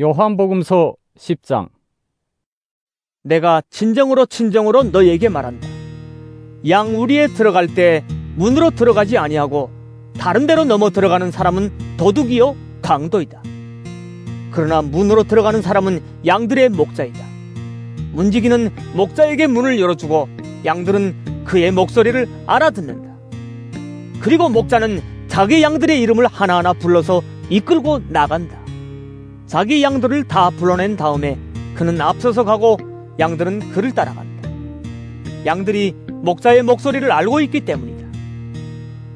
요한복음서 10장 내가 진정으로 진정으로 너에게 말한다. 양 우리에 들어갈 때 문으로 들어가지 아니하고 다른 데로 넘어 들어가는 사람은 도둑이요 강도이다. 그러나 문으로 들어가는 사람은 양들의 목자이다. 문지기는 목자에게 문을 열어주고 양들은 그의 목소리를 알아듣는다. 그리고 목자는 자기 양들의 이름을 하나하나 불러서 이끌고 나간다. 자기 양들을 다 불러낸 다음에 그는 앞서서 가고 양들은 그를 따라간다. 양들이 목자의 목소리를 알고 있기 때문이다.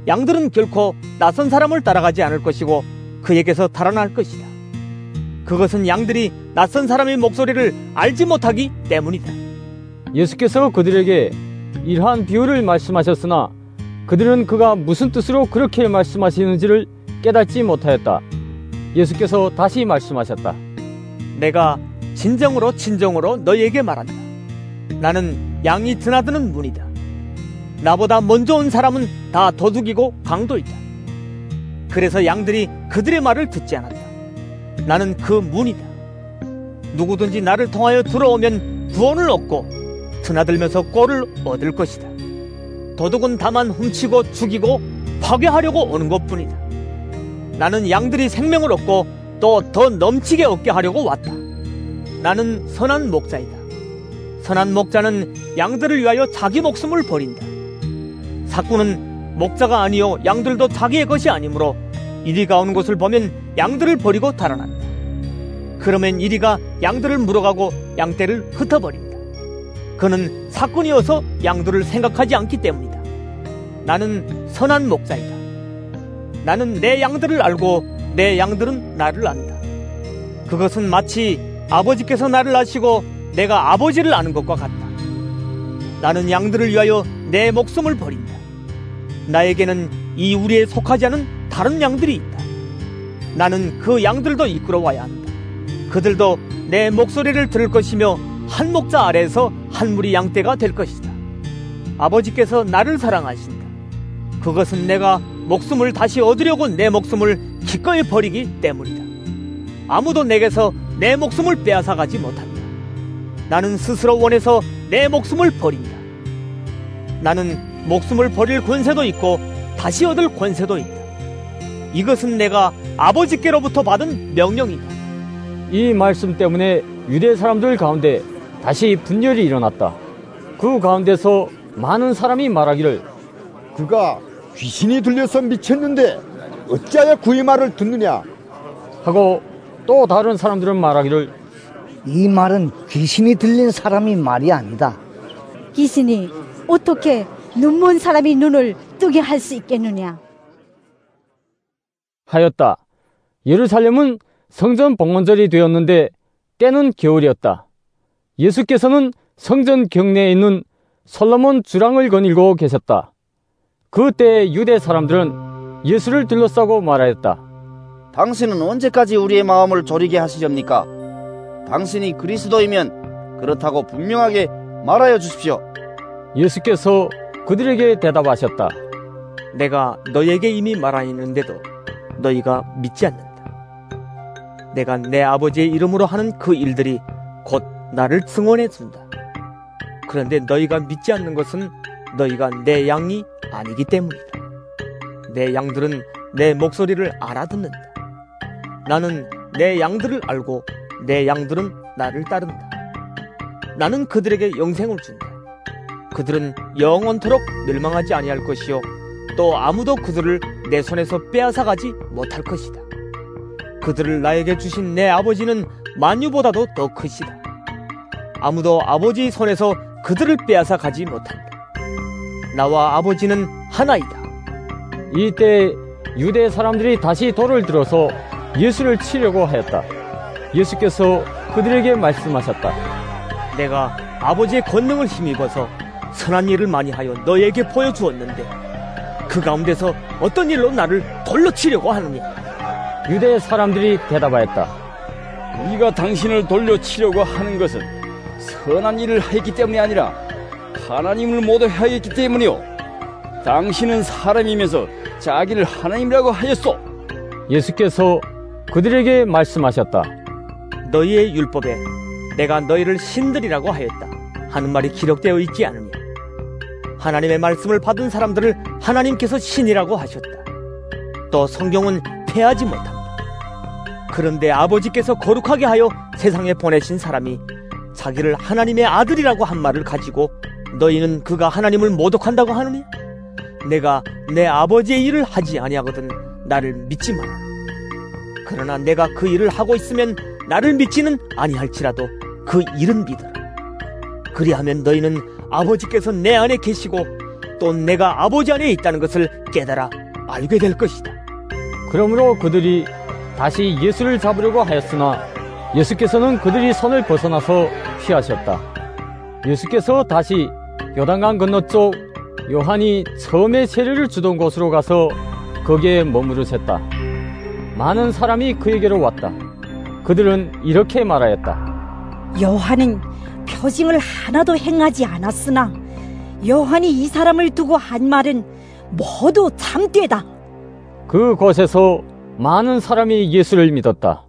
양들은 결코 낯선 사람을 따라가지 않을 것이고 그에게서 달아날 것이다. 그것은 양들이 낯선 사람의 목소리를 알지 못하기 때문이다. 예수께서 그들에게 이러한 비유를 말씀하셨으나 그들은 그가 무슨 뜻으로 그렇게 말씀하시는지를 깨닫지 못하였다. 예수께서 다시 말씀하셨다. 내가 진정으로 진정으로 너희에게 말한다. 나는 양이 드나드는 문이다. 나보다 먼저 온 사람은 다 도둑이고 강도이다. 그래서 양들이 그들의 말을 듣지 않았다. 나는 그 문이다. 누구든지 나를 통하여 들어오면 구원을 얻고 드나들면서 꼴을 얻을 것이다. 도둑은 다만 훔치고 죽이고 파괴하려고 오는 것뿐이다. 나는 양들이 생명을 얻고 또 더 넘치게 얻게 하려고 왔다. 나는 선한 목자이다. 선한 목자는 양들을 위하여 자기 목숨을 버린다. 사꾼은 목자가 아니요 양들도 자기의 것이 아니므로 이리가 오는 곳을 보면 양들을 버리고 달아난다. 그러면 이리가 양들을 물어가고 양떼를 흩어버린다. 그는 사꾼이어서 양들을 생각하지 않기 때문이다. 나는 선한 목자이다. 나는 내 양들을 알고 내 양들은 나를 안다. 그것은 마치 아버지께서 나를 아시고 내가 아버지를 아는 것과 같다. 나는 양들을 위하여 내 목숨을 버린다. 나에게는 이 우리에 속하지 않은 다른 양들이 있다. 나는 그 양들도 이끌어 와야 한다. 그들도 내 목소리를 들을 것이며 한 목자 아래에서 한 무리 양떼가 될 것이다. 아버지께서 나를 사랑하신다. 그것은 내가 목숨을 다시 얻으려고 내 목숨을 기꺼이 버리기 때문이다. 아무도 내게서 내 목숨을 빼앗아가지 못한다. 나는 스스로 원해서 내 목숨을 버린다. 나는 목숨을 버릴 권세도 있고 다시 얻을 권세도 있다. 이것은 내가 아버지께로부터 받은 명령이다. 이 말씀 때문에 유대 사람들 가운데 다시 분열이 일어났다. 그 가운데서 많은 사람이 말하기를 그가 귀신이 들려서 미쳤는데 어찌하여 그의 말을 듣느냐 하고 또 다른 사람들은 말하기를 이 말은 귀신이 들린 사람이 말이 아니다. 귀신이 어떻게 눈먼 사람이 눈을 뜨게 할 수 있겠느냐? 하였다. 예루살렘은 성전 봉헌절이 되었는데 때는 겨울이었다. 예수께서는 성전 경내에 있는 솔로몬 주랑을 거닐고 계셨다. 그때 유대 사람들은 예수를 둘러싸고 말하였다. 당신은 언제까지 우리의 마음을 졸이게 하시렵니까? 당신이 그리스도이면 그렇다고 분명하게 말하여 주십시오. 예수께서 그들에게 대답하셨다. 내가 너에게 이미 말하였는데도 너희가 믿지 않는다. 내가 내 아버지의 이름으로 하는 그 일들이 곧 나를 증언해 준다. 그런데 너희가 믿지 않는 것은 너희가 내 양이 아니기 때문이다. 내 양들은 내 목소리를 알아듣는다. 나는 내 양들을 알고 내 양들은 나를 따른다. 나는 그들에게 영생을 준다. 그들은 영원토록 멸망하지 아니할 것이요 또 아무도 그들을 내 손에서 빼앗아 가지 못할 것이다. 그들을 나에게 주신 내 아버지는 만유보다도 더 크시다. 아무도 아버지 손에서 그들을 빼앗아 가지 못한다. 나와 아버지는 하나이다. 이때 유대 사람들이 다시 돌을 들어서 예수를 치려고 하였다. 예수께서 그들에게 말씀하셨다. 내가 아버지의 권능을 힘입어서 선한 일을 많이 하여 너에게 보여주었는데 그 가운데서 어떤 일로 나를 돌로 치려고 하느냐? 유대 사람들이 대답하였다. 우리가 당신을 돌려 치려고 하는 것은 선한 일을 했기 때문이 아니라 하나님을 모두 하였기 때문이요. 당신은 사람이면서 자기를 하나님이라고 하였소. 예수께서 그들에게 말씀하셨다. 너희의 율법에 내가 너희를 신들이라고 하였다 하는 말이 기록되어 있지 않으냐 하나님의 말씀을 받은 사람들을 하나님께서 신이라고 하셨다 또 성경은 패하지 못한다 그런데 아버지께서 거룩하게 하여 세상에 보내신 사람이 자기를 하나님의 아들이라고 한 말을 가지고 너희는 그가 하나님을 모독한다고 하느냐 내가 내 아버지의 일을 하지 아니하거든 나를 믿지 마라 그러나 내가 그 일을 하고 있으면 나를 믿지는 아니할지라도 그 일은 믿어라. 그리하면 너희는 아버지께서 내 안에 계시고 또 내가 아버지 안에 있다는 것을 깨달아 알게 될 것이다. 그러므로 그들이 다시 예수를 잡으려고 하였으나 예수께서는 그들이 손을 벗어나서 피하셨다. 예수께서 다시 요단강 건너쪽 요한이 처음에 세례를 주던 곳으로 가서 거기에 머무르셨다. 많은 사람이 그에게로 왔다. 그들은 이렇게 말하였다. 요한은 표징을 하나도 행하지 않았으나 요한이 이 사람을 두고 한 말은 모두 참되다. 그곳에서 많은 사람이 예수를 믿었다.